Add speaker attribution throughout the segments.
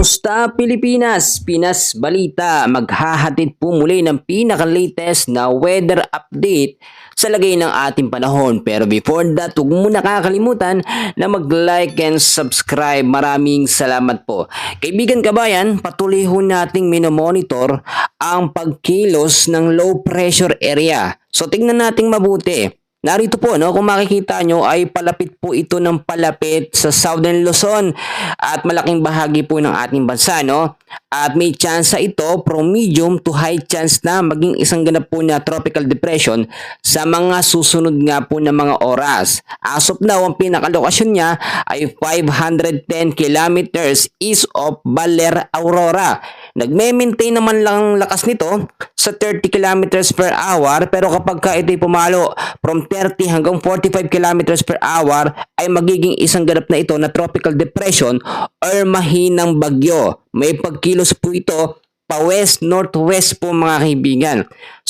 Speaker 1: Kamusta Pilipinas? Pinas Balita maghahatid po muli ng pinaka-latest na weather update sa lagay ng ating panahon. Pero before that, huwag mo nakakalimutan na mag-like and subscribe. Maraming salamat po. Kaibigan kabayan, patuloy ho nating minomonitor ang pagkilos ng low pressure area. So tingnan nating mabuti. Narito po, no, kung makikita nyo ay palapit po ito ng palapit sa Southern Luzon at malaking bahagi po ng ating bansa, no? At may chance ito from medium to high chance na maging isang ganap po na tropical depression sa mga susunod nga po na mga oras. As of now, ang pinakalokasyon niya ay 510 kilometers east of Baler, Aurora. Nagme-maintain naman lang ang lakas nito sa 30 kilometers per hour pero kapag ka ito'y pumalo from 30 hanggang 45 kilometers per hour ay magiging isang ganap na ito na tropical depression or mahinang bagyo. May pagkilos po ito pa west, northwest po mga kaibigan.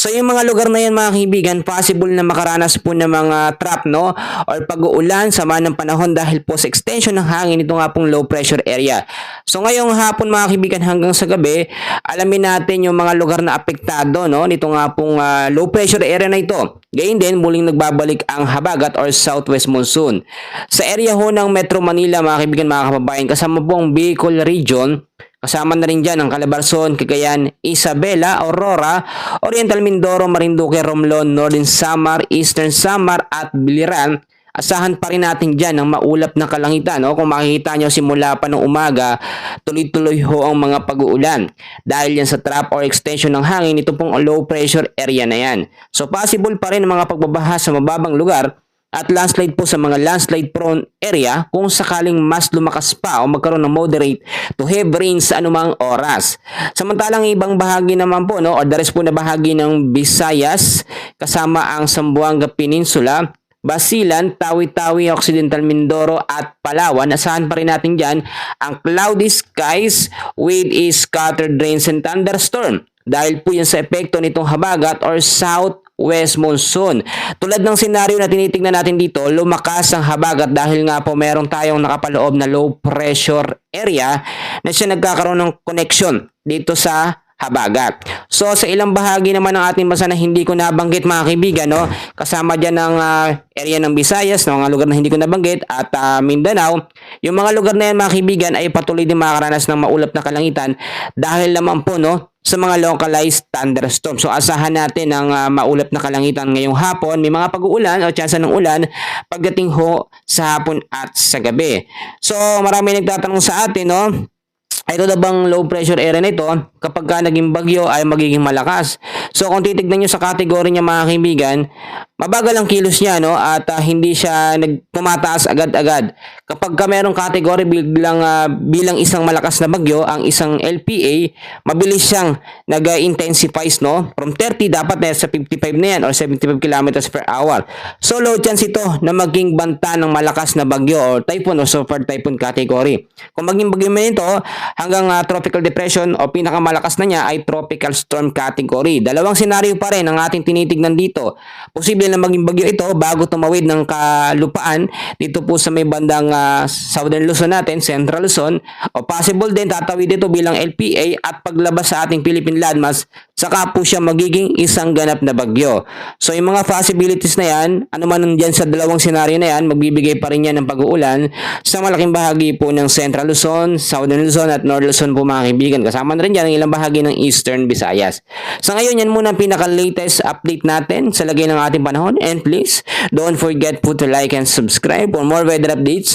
Speaker 1: So yung mga lugar na yan mga kaibigan, possible na makaranas po ng mga trap no or pag-uulan sama ng panahon dahil po sa extension ng hangin ito nga pong low pressure area. So ngayong hapon mga kaibigan hanggang sa gabi, alamin natin yung mga lugar na apektado no nito nga pong ah, low pressure area na ito. Gayun din, muling nagbabalik ang habagat or southwest monsoon. Sa area ho ng Metro Manila mga kaibigan mga kababayan, kasama po ang Bicol Region, Kasama na rin dyan ang Calabarzon, Cagayan, Isabela, Aurora, Oriental Mindoro, Marinduque, Romblon, Northern Samar, Eastern Samar at Biliran. Asahan pa rin natin dyan ang maulap na kalangitan. No? Kung makikita nyo simula pa ng umaga, tuloy-tuloy ho ang mga pag-uulan. Dahil yan sa trap or extension ng hangin, ito pong low pressure area na yan. So possible pa rin ang mga pagbabaha sa mababang lugar at landslide po sa mga landslide prone area kung sakaling mas lumakas pa o magkaroon ng moderate to heavy rain sa anumang oras. Samantalang ibang bahagi naman po no, o the rest po na bahagi ng Visayas kasama ang Zamboanga Peninsula, Basilan, Tawi-Tawi, Occidental Mindoro at Palawan. Asahan pa rin natin dyan ang cloudy skies with a scattered rains and thunderstorm. Dahil po yan sa epekto nitong habagat or south west monsoon. Tulad ng senaryo na tinitingnan natin dito, lumakas ang habagat dahil nga po meron tayong nakapaloob na low pressure area na siya nagkakaroon ng connection dito sa habagat. So sa ilang bahagi naman ng ating bansa na hindi ko nabanggit mga kaibigan, no? kasama dyan ng ah, area ng Visayas, no? mga lugar na hindi ko nabanggit, at ah, Mindanao, yung mga lugar na yan mga kaibigan ay patuloy din makakaranas ng maulap na kalangitan dahil naman po no, sa mga localized thunderstorm. So asahan natin ang ah, maulap na kalangitan ngayong hapon. May mga pag-uulan o tsansa ng ulan pagdating ho sa hapon at sa gabi. So marami nagtatanong sa atin, no? Ito na bang low pressure area na ito kapag ka naging bagyo ay magiging malakas. So kung titignan nyo sa category niya mga kaibigan, mabagal ang kilos niya no at ah, hindi siya nagpumataas agad-agad. Kapag ka merong category bilang ah, bilang isang malakas na bagyo, ang isang LPA, mabilis siyang nag-intensifies no. From 30 dapat na sa 55 na yan or 75 kilometers per hour. So low chance ito na maging banta ng malakas na bagyo or typhoon o super typhoon category. Kung maging bagyo man ito, hanggang ah, tropical depression o pinakamalakas na niya ay tropical storm category. Dalawang senaryo pa rin ang ating tinitignan dito. Posible na maging bagyo ito bago tumawid ng kalupaan dito po sa may bandang ah, Southern Luzon natin, Central Luzon. O possible din tatawid ito bilang LPA at paglabas sa ating Philippine landmass, saka po siya magiging isang ganap na bagyo. So yung mga possibilities na yan, ano man dyan sa dalawang senaryo na yan, magbibigay pa rin yan ng pag-uulan sa malaking bahagi po ng Central Luzon, Southern Luzon at North Luzon po mga kaibigan. Kasama na rin dyan ang ilang bahagi ng Eastern Visayas. Sa ngayon, yan muna ang pinaka-latest update natin sa lagay ng ating panahon. And please, don't forget po to like and subscribe for more weather updates.